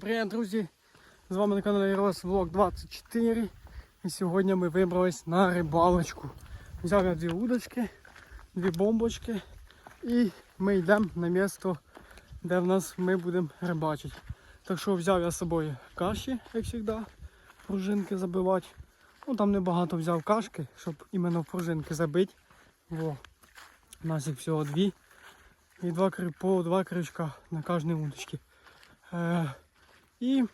Привіт, друзі! З вами на каналі Влог 24. І сьогодні ми вибрались на рибалочку. Взяв я дві удочки, дві бомбочки і ми йдемо на місто, де в нас ми будемо рибачити. Так що взяв я з собою каші, як завжди, пружинки забивати. Ну там небагато взяв кашки, щоб іменно пружинки забити. Во. У нас їх всього дві. І два, по два крючка на кожній удочці. Е, і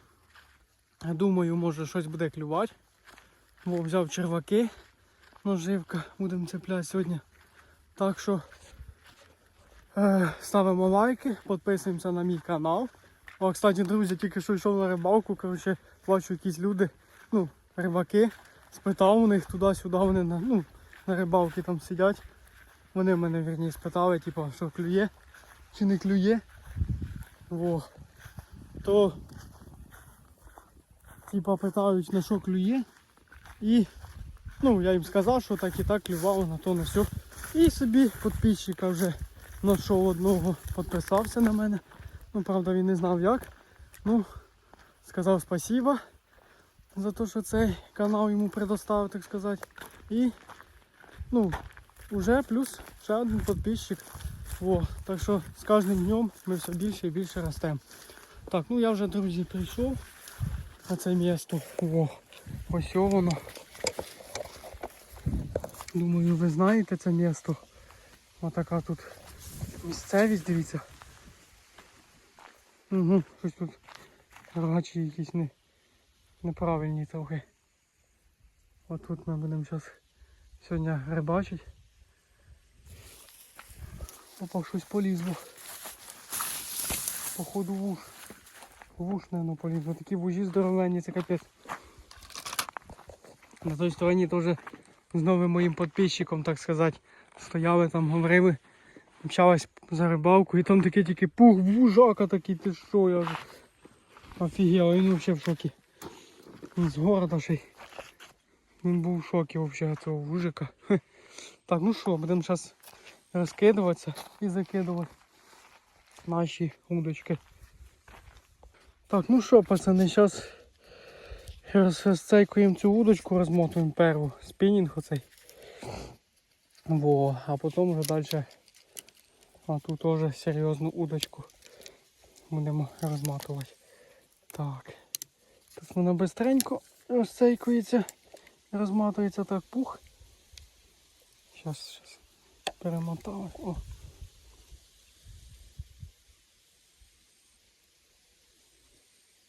думаю, може щось буде клювати. Бо взяв черваки, наживка, будемо цепляти сьогодні. Так що е, ставимо лайки, підписуємося на мій канал. О, кстати, друзі, тільки що йшов на рибалку, коротше, бачу якісь люди, ну, рибаки, спитав у них туди-сюди, вони на, ну, на рибалці там сидять. Вони мене вірні спитали, типу, що клює чи не клює. Во. То типа питають на що клює. І ну, я їм сказав, що так і так клювало на то на все. І собі підписчика вже знайшов одного, підписався на мене. Ну, правда, він не знав як. Ну, сказав спасибо за те, що цей канал йому предоставив, так сказати. І ну, вже плюс ще один підписчик. Во, так що з кожним днем ми все більше і більше ростемо. Так, ну я вже, друзі, прийшов на це місто. Ось. Думаю, ви знаєте це місто. Отака тут місцевість, дивіться. Угу, щось тут рогачі якісь не, неправильні трохи. Отут ми будемо зараз сьогодні рибачити. Опа, щось полізло. Походу вуш. Вуш, наверное, полізло. Такі вужі здоровенні, це капець. На той стороні теж з новим моїм підписчиком, так сказати, стояли там, говорили, мчалась за рибалку і там такий тільки пух, вужака такий, ти що, я офігел, він взагалі в шокі. Він з города ще й. Він був в шокі взагалі цього вужика. Так, ну що, будемо зараз розкидуватися і закидувати наші удочки. Так, ну що, пацани, зараз розцейкуємо цю удочку, розмотуємо перву спінінг оцей. Во, а потім вже далі а тут теж серйозну удочку будемо розматувати. Так. Тут вона бистренько розцейкується, розматується так пух. Зараз, зараз перемотали.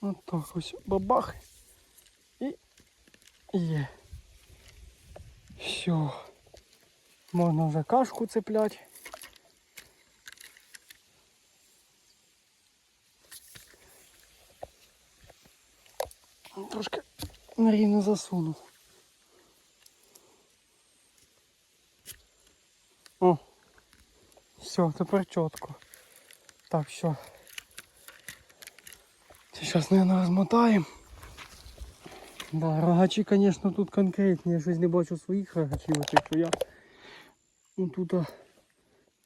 От ось бабах. І є. Все. Можна вже кашку цепляти. Трошки нерівно засунув. О, все, тепер чітко. Так, все. Сейчас, наверное, розмотаємо. Да, рогачі, звісно, тут конкретні. Я щось не бачу своїх рогачів, оцих, я. Ну тут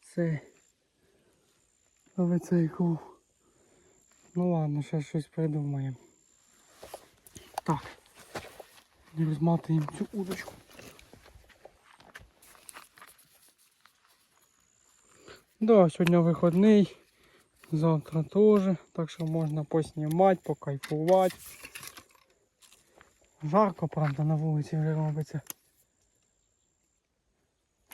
це овецейку. Ну ладно, ще щось придумаємо. Так. Розматуємо цю удочку. Да, сьогодні вихідний, завтра теж, так що можна поснімати, покайфувати. Жарко, правда, на вулиці вже робиться.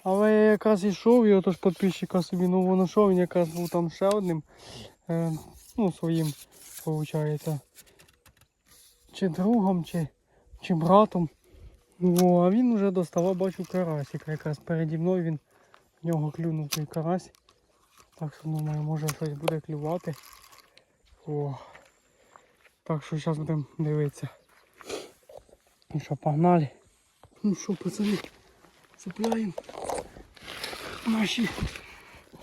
Але я якраз йшов, і отож підписчика собі нового знайшов, він якраз був там ще одним, е, ну, своїм, виходить, чи другом, чи, чи братом. О, а він вже доставав, бачу, карасика. Якраз переді мною він в нього клюнув той карась. Так що думаю, може щось буде клювати. О. Так що зараз будемо дивитися. Ну що, погнали. Ну що, пацани, цепляємо наші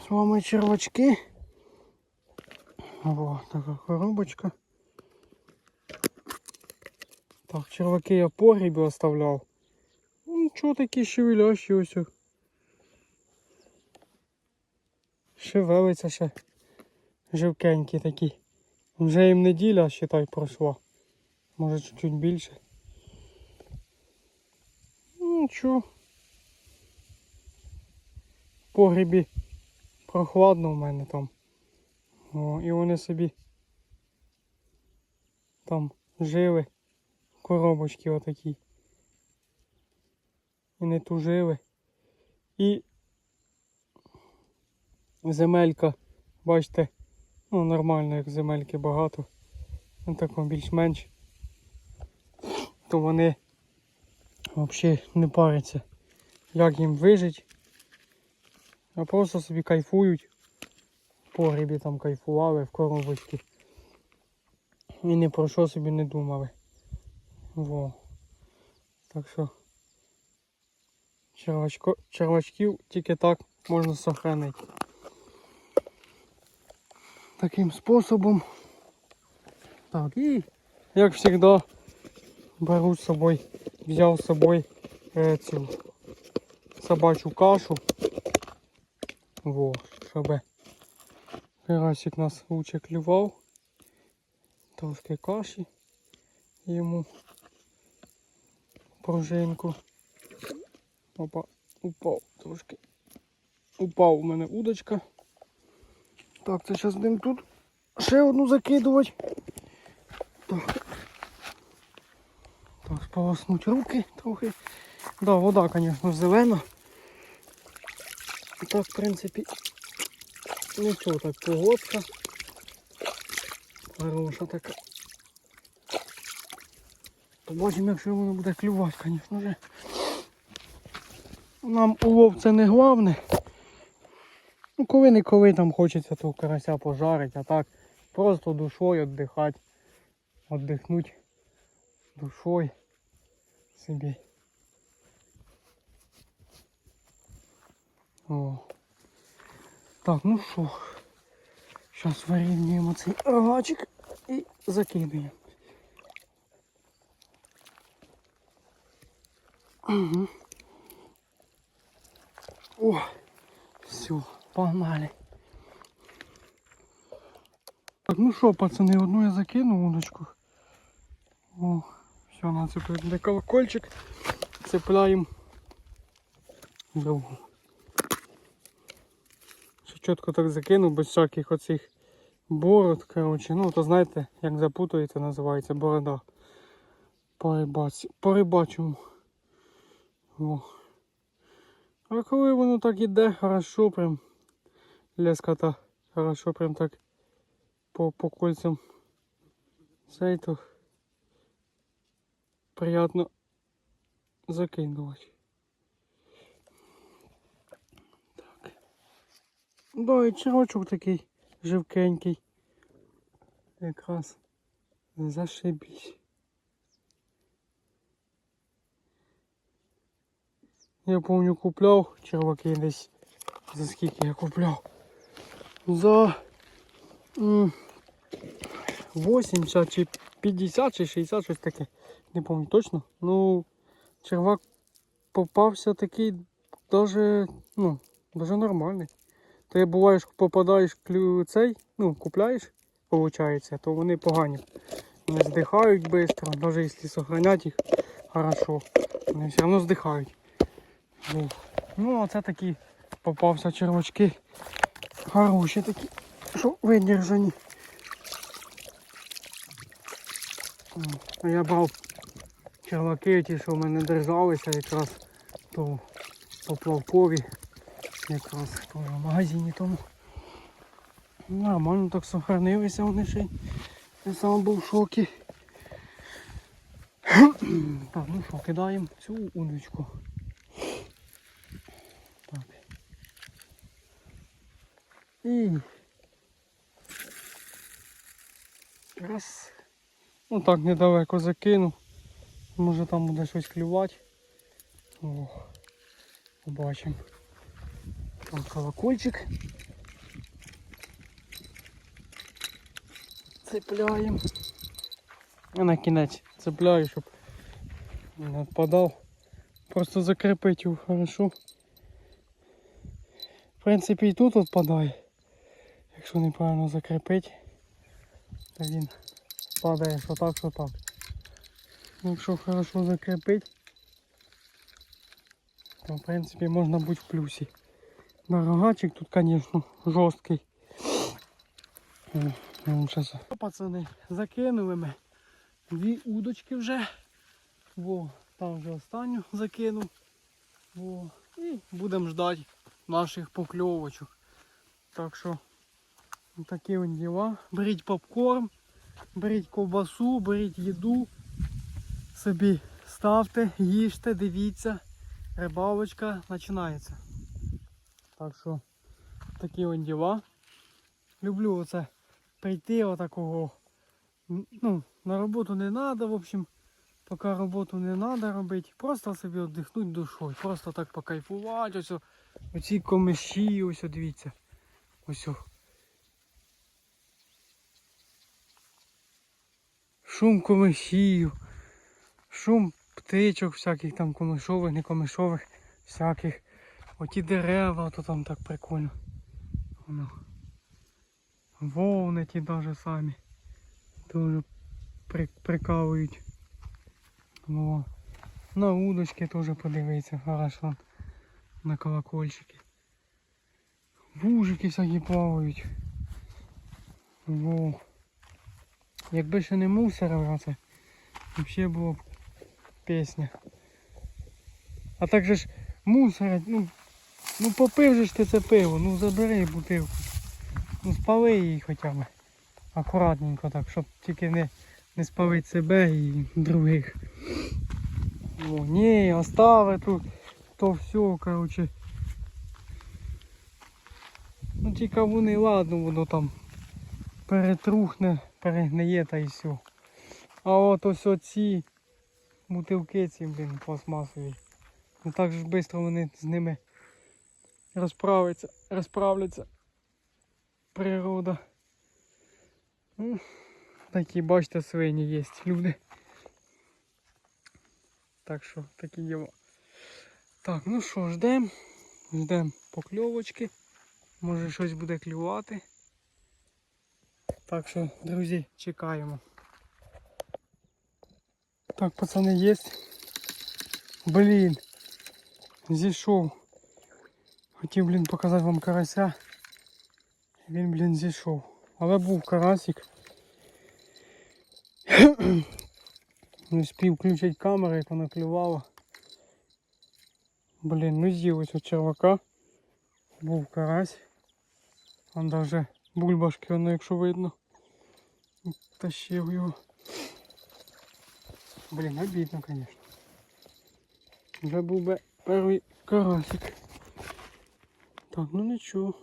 з вами червачки. О, така коробочка. Так, черваки я погрібі оставляв. Ну, нічого такі шевелящі ось. о. Шевелиться ще живкенькі такі. Вже їм неділя, считай, пройшла. Може чуть-чуть більше. Ну, Нічого. В погрібі прохладно в мене там. О, і вони собі там жили. Коробочки отакі. І не тужили. І земелька, бачите, ну нормально, як земельки багато. Ну такому більш-менш. То вони взагалі не паряться, як їм вижити. А просто собі кайфують. В погрібі там кайфували в коробочці. І ні про що собі не думали. Во. Так що червачко, червачків тільки так можна сохранити. Таким способом. Так, і як завжди беру з собою, взяв з собою е, цю собачу кашу. Во, щоб карасик нас лучше клював. Трошки каші йому пружинку. Опа, упав трошки. Упав у мене удочка. Так, це зараз будемо тут ще одну закидувати. Так. Так, сполоснуть руки трохи. Да, вода, звісно, зелена. Так, в принципі, нічого так погодка. Хороша така. Побачимо, якщо воно буде клювати, звісно. Нам улов це не головне. Коли не коли там хочеться того карася пожарити, а так просто душою віддихати. Віддихнути душою собі. О. Так, ну що, зараз вирівнюємо цей рогачик і закидуємо. Угу. О, все, погнали. Так, ну що, пацани, одну я закинув удочку. О, все, нацепив де колокольчик. Цепляємо довго. Що чітко так закинув, без всяких оцих бород, коротше. Ну, то знаєте, як запутується, називається борода. По рибаці. О. А коли воно так іде, хорошо прям леската, хорошо прям так по, по кольцям цей то приятно закидувати. Так. Да, і червачок такий живкенький. Якраз зашибісь. Я помню купляв черваки десь. За скільки я купляв? За 80 чи 50 чи 60 щось таке. Не пам'ятаю точно. Ну червак попався такий даже, ну, даже нормальний. То я буває, попадаєш клю цей, ну, купляєш, виходить, то вони погані. Вони здихають швидко, навіть якщо сохранять їх хорошо, вони все одно здихають. Ну, оце такі попався червачки. Хороші такі, що видержані. Я брав черваки, ті, що в мене держалися якраз то поплавкові. Якраз то в магазині тому. Нормально так сохранилися вони ще. Я сам був в шокі. Так, ну що, кидаємо цю удочку. Так. І раз. Ну так недалеко закинув. Може там буде щось клювати. О, побачимо. Там колокольчик. Цепляємо. А на кінець цепляю, щоб не відпадав. Просто закріпити його хорошо. В принципі і тут відпадає. Якщо неправильно закріпити, то він падає що так, що так. Якщо хорошо закріпить, то в принципі можна бути в плюсі. На рогачик тут, жорсткий. Е, ну. Пацани, закинули ми дві удочки вже. Во, там вже останню закинув. Во. І будемо ждати наших покльовочок. Так що такі от діла. Беріть попкорн, беріть ковбасу, беріть їду. Собі ставте, їжте, дивіться. Рибалочка починається. Так що такі от діла. Люблю оце прийти отакого. Ну, на роботу не треба, в общем, поки роботу не треба робити. Просто собі віддихнути душою. Просто так покайфувати. Ось оці комиші, ось дивіться. Ось. Шум комишів, шум птичок всяких там комишових, не комишових, всяких. Оті дерева, то там так прикольно. Воно. Вовни ті даже самі. Тоже при, прикалують. Во. На удочки теж подивитися, хорошо. На колокольчики. Вужики всякі плавають. Во. Якби ще не мусорив це, взагалі було б пісня. А так же ж мусорять, ну, ну попив же ж ти це пиво, ну забери бутилку. Ну спали її хоча б. Акуратненько так, щоб тільки не, не спалити себе і других. О, ні, остави тут, то все, короче. Ну ті кавуни, ладно, воно там перетрухне, перегниє та і все. А от ось оці бутилки ці, блін, пластмасові. Ну так же швидко вони з ними розправляться, розправляться. Природа. Ну, такі, бачите, свині є люди. Так що такі діла. Так, ну що, ждемо. Ждемо покльовочки. Може щось буде клювати. Так що, друзі, чекаємо. Так, пацани, є. Блін. Зійшов. Хотів, блін, показати вам карася. Він, блін, зійшов. Але був карасик. Не спів включити камеру, як вона клювала. Блін, ну з'їв ось у червака. Був карась. Он даже бульбашки, воно, якщо видно. Тащив його. Блін, обідно, звісно. Вже був би перший карасик. Так, ну нічого.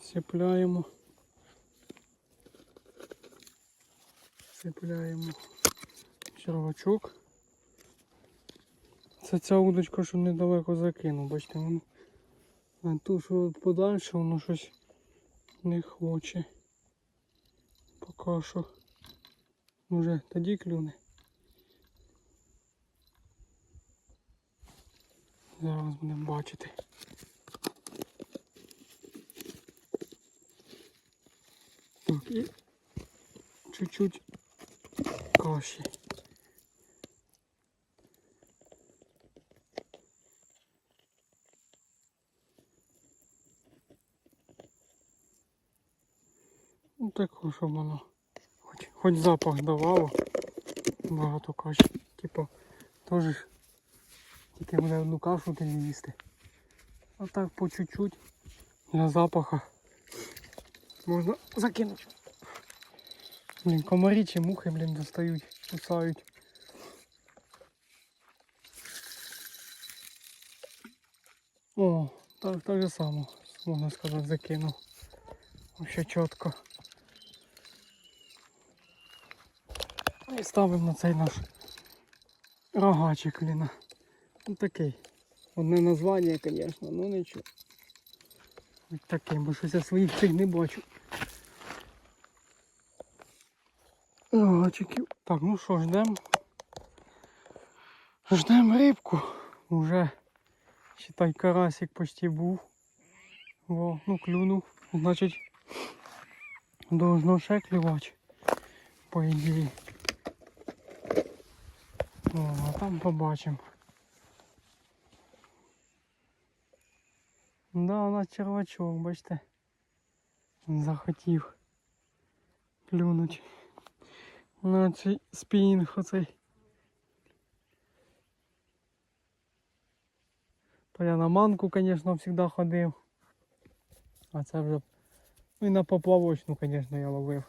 Сипляємо. Сипляємо червачок. Це ця удочка, що недалеко закинув, бачите, воно. А ту, що подальше, воно щось не хоче. Поки що. Може тоді клюне. Зараз будемо бачити. Так, і чуть-чуть каші. Ну так, щоб воно хоч, хоч запах давало. Багато каші. Типу, теж тільки буде одну кашу ти їсти. А так по чуть-чуть для запаха можна закинути. Блін, комарі чи мухи, блін, достають, кусають. О, так, так же само, можна сказати, закинув. Вообще чітко. І ставимо на цей наш рогачик, блін. Ну такий. Одне названня, звісно, ну нічого. Ось такий, бо щось я своїх цих не бачу. Рогачиків. Так, ну що, ждемо. Ждемо рибку. Уже, считай, карасик почти був. Во, ну клюнув. Значить, Должно ще клювати, по ідеї. О, а там побачимо. Да, у нас червачок, бачите. Захотів клюнуть. На цей спінінг оцей. То я на манку, звісно, завжди ходив. А це вже. І на поплавочну, звісно, я ловив.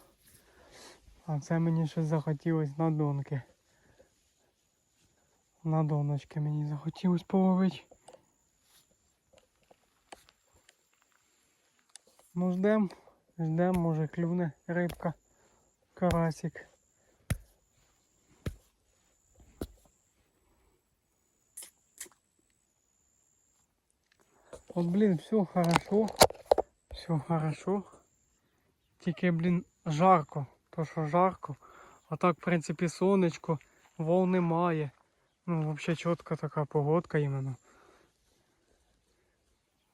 А це мені щось захотілось на донки. На доночки мені захотілось половити. Ну ждем, ждем, може клюне рибка, карасик. От, блін, все хорошо. Все хорошо. Тільки, блін, жарко. То що жарко. А так, в принципі, сонечко, волн немає. Ну, взагалі чітка така погодка іменно.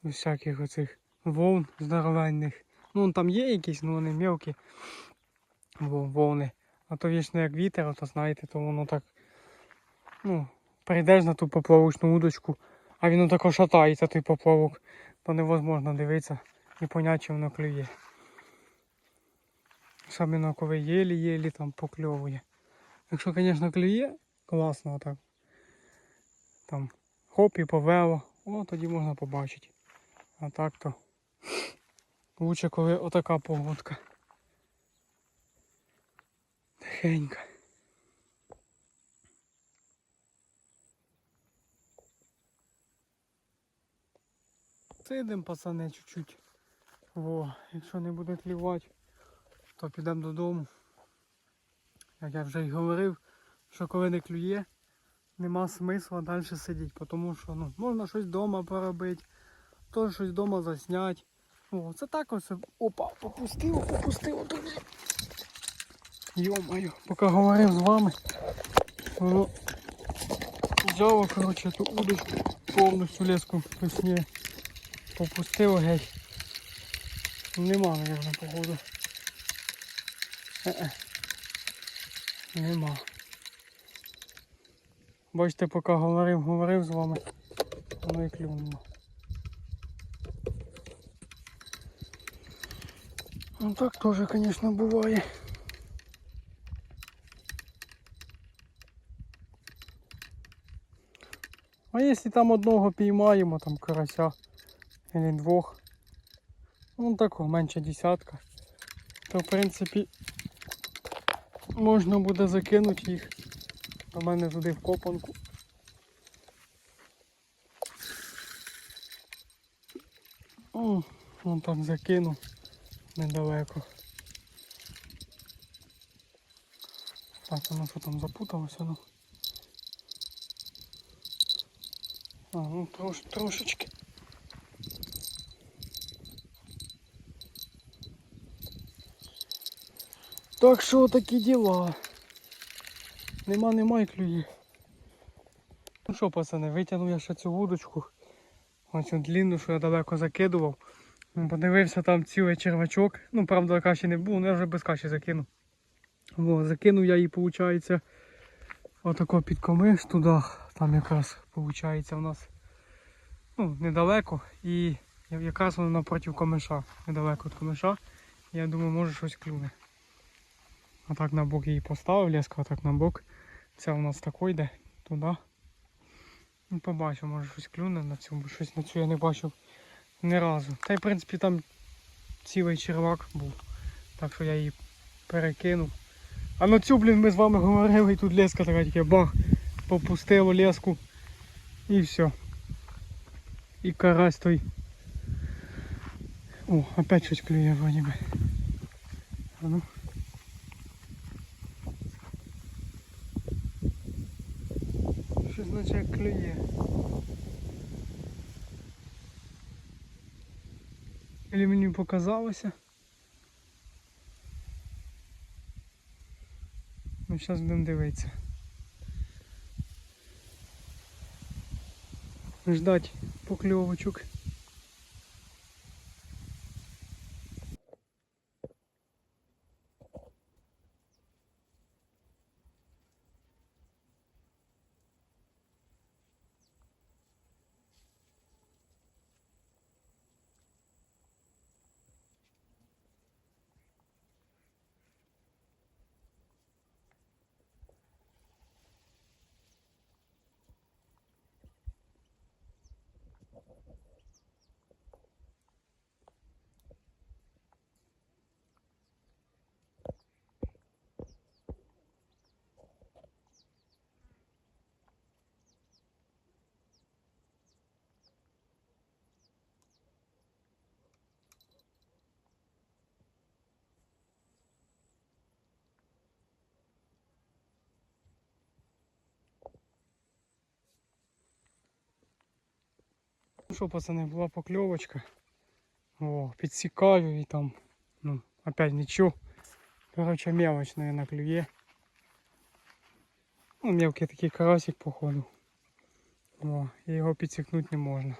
Всяких оцих волн здоровенних. Ну, там є якісь, ну вони мелкі волни. А то вічно як вітер, то знаєте, то воно так. Ну, прийдеш на ту поплавочну удочку, а він отако шатається, той поплавок, то невозможно дивитися і поняти, чи воно клює. Особливо коли єлі-єлі там покльовує. Якщо, звісно, клює, класно отак. Там хоп і повело, о, тоді можна побачити. А так то лучше, коли отака погодка. Тихенько. Сидим, пацани, чуть-чуть. Во, якщо не буде клівати, то підемо додому. Як я вже й говорив, що коли не клює, нема смисла далі сидіти, тому що ну, можна щось вдома поробити, то щось вдома засняти. О, це так ось. Опа, попустило, попустило туди. Йо-моє, поки говорив з вами, воно взяло, коротше, ту удочку повністю леску точніше попустило геть. Нема, мабуть, походу. Е-е. Нема. Бачите, поки говорив, говорив з вами, і клюнуло. Ну так теж, звісно, буває. А якщо там одного піймаємо, там карася, або двох, ну такого менше десятка, то в принципі можна буде закинути їх до мене туди в копанку. О, вон там закинув недалеко. Так, воно що там запуталося, ну. А, ну трош, трошечки. Так що такі діла. Нема, нема і клює. Ну що, пацани, витягнув я ще цю вудочку. Оцю длинну, що я далеко закидував. Ну, Подивився там цілий червачок. Ну, правда, каші не було, ну я вже без каші закинув. Во, закинув я її, виходить, отако під комиш туди. Там якраз виходить у нас ну, недалеко. І якраз воно напроти комиша. Недалеко від комиша. Я думаю, може щось клюне. А так на бок її поставив, леска так на бок. Це у нас тако йде туди. Ну, побачу, може щось клюне на цьому, бо щось на цю я не бачив ні разу. Та й в принципі там цілий червак був. Так що я її перекинув. А на цю, блін, ми з вами говорили, і тут леска така тільки бах, попустило леску і все. І карась той. О, опять щось клює вроді би. А ну. Наче як клює. Или мені показалося. Ну, зараз будемо дивитися. Ждать покльовочок. Ну що, пацани, була покльовочка. О, підсікаю і там, ну, опять нічого. Короче, мелочь, наверное, клює. Ну, мелкий такий карасик, походу. О, і його підсікнути не можна.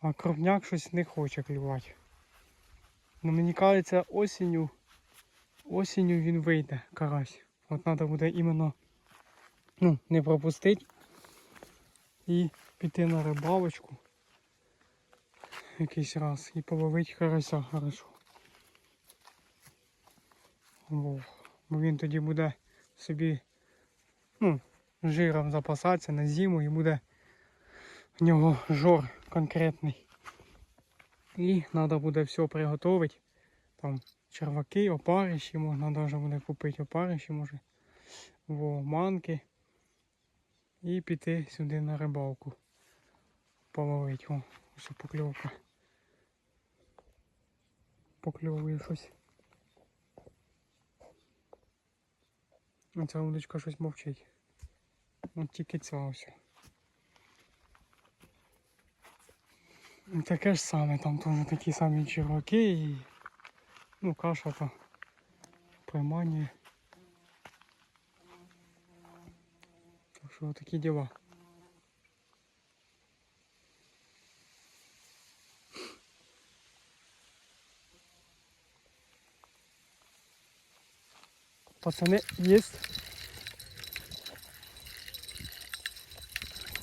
А крупняк щось не хоче клювати. Ну мені кажеться, осінню, осінню він вийде, карась. От треба буде іменно ну, не пропустити і піти на рибалочку якийсь раз і половити карася хорошо. Бо він тоді буде собі ну, жиром запасатися на зиму і буде в нього жор конкретний. І треба буде все приготувати. Там черваки, опариші, можна навіть буде купити опариші, може. Во, манки. І піти сюди на рибалку. Половить. О, ось покльовка. Покльовує щось. Ця удочка щось мовчить. От тільки ця ось. Таке ж саме, там теж такі самі черваки і ну каша то приманює. Так що такі діла. Пацаны, есть.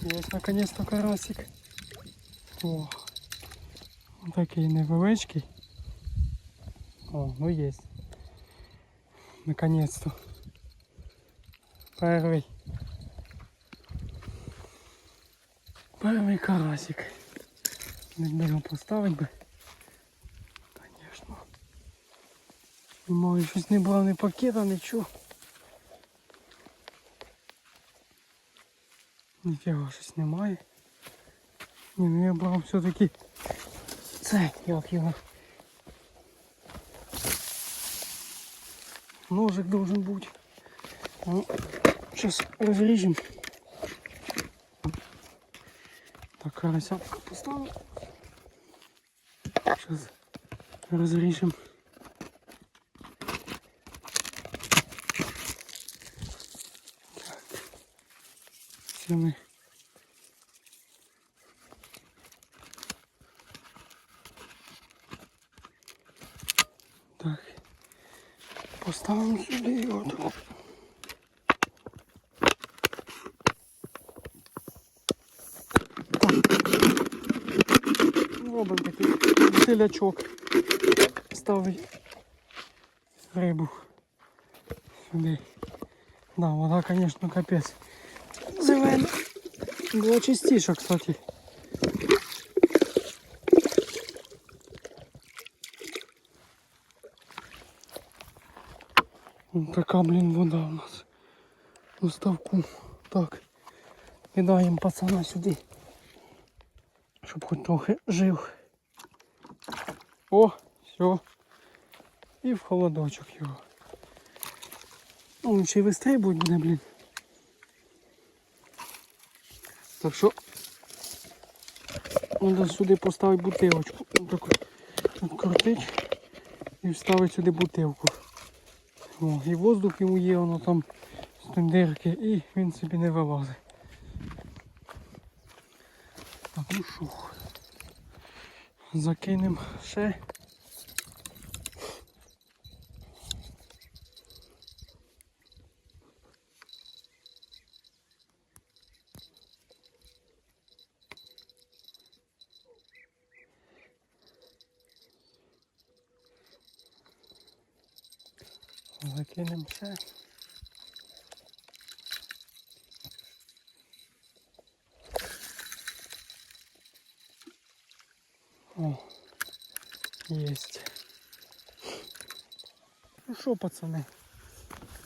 Есть наконец-то карасик. О, такий невеличкий. О, ну есть. Наконец-то. Первый. Первый карасик. Не будемо поставити би. Маю щось не було ні пакета, нічого. Ніфіга щось немає. Ні, ну я брав все-таки це, як його. Ножик должен бути. Ну, зараз розріжемо. Так, карасятка поставив. Зараз розріжемо. Все ми. Так. Поставимо сюди його. Так. Робимо такий селячок. Ставить рибу сюди. Да, вода, конечно, капець. Зелена. Була чистіша, кстати. Вон така, блін, вода у нас. У ставку. Так. Кидаємо пацана сюди. Щоб хоч трохи жив. О, все. І в холодочок його. Ну, він ще й вистрибують буде, блін. Так що треба сюди поставити бутилочку. Так відкрутить і вставити сюди бутилку. О, і воздух йому є, воно там з тендерки, і він собі не вилазить. Так, ну що, закинемо ще. Закинемо ще. О, єсть. Ну що, пацани,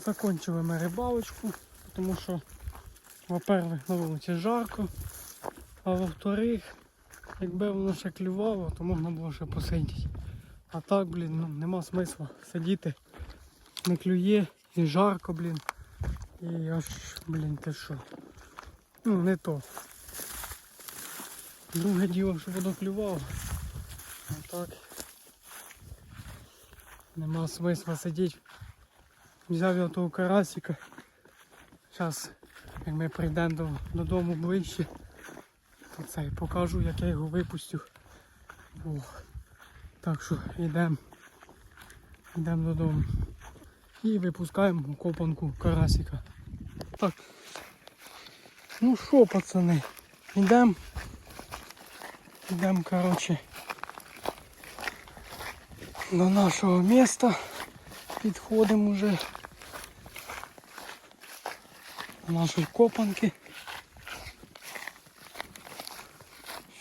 закончили ми рибалочку, тому що, во-первых, на вулиці жарко, а во-вторых, якби воно ще клювало, то можна було ще посидіти. А так, блін, ну, нема смисла сидіти не клює, і жарко, блін. І аж, блін, ти що. Ну, не то. Друге діло, що воно клювало. А так. Нема смисла сидіти. Взяв я того карасика. Зараз, як ми прийдемо до, додому ближче, то це покажу, як я його випустю. О. Так що йдемо. Йдемо додому. І випускаємо копанку карасика. Так. Ну що, пацани, йдемо. Йдемо, коротше, до нашого міста. Підходимо вже до нашої копанки.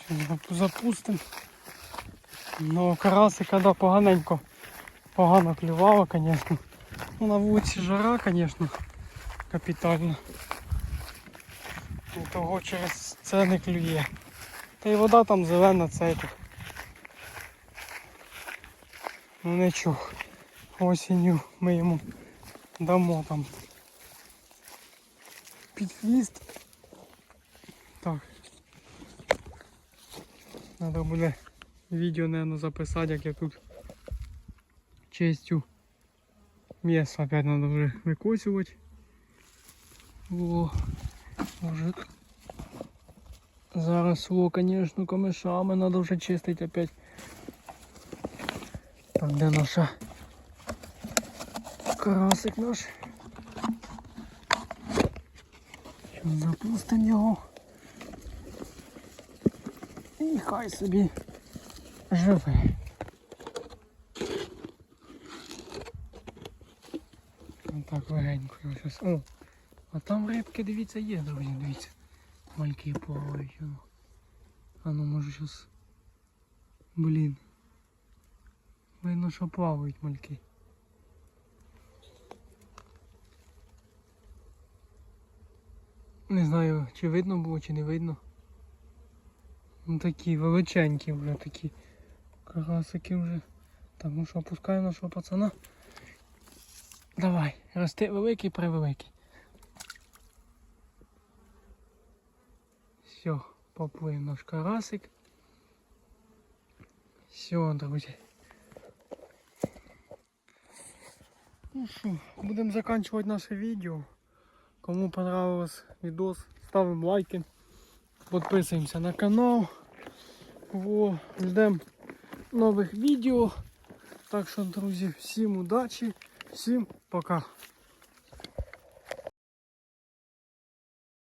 Зараз запустимо. Ну, карасика, да, поганенько. Погано клювало, звісно. Ну, на вулиці жара, звісно, капітально. Того через це не клює. Та й вода там зелена, це тут. Ну нічого. Осінню ми йому дамо там під хвіст. Так. Треба буде відео, наверное, записати, як я тут чистю м'ясо опять треба вже викосувати. О, може Зараз о, конечно, камешами надо вже чистити опять. Так, де наша карасик наш? Щас запустимо його. І хай собі живе. Так легенько щас. О, а там рибки, дивіться, є, друзі, дивіться. Мальки плавають. А ну може щас. Блін. Видно, що плавають мальки. Не знаю, чи видно було, чи не видно. Ну такі величенькі вже такі карасики вже. Так, ну що, опускаємо нашого пацана. Давай, рости великий превеликий. Все, поплив наш карасик. Все, друзі. Ну що, будемо закінчувати наше відео. Кому понравилось відос, ставимо лайки, підписуємося на канал. Во, ждемо нових відео. Так що, друзі, всім удачі, всім пока.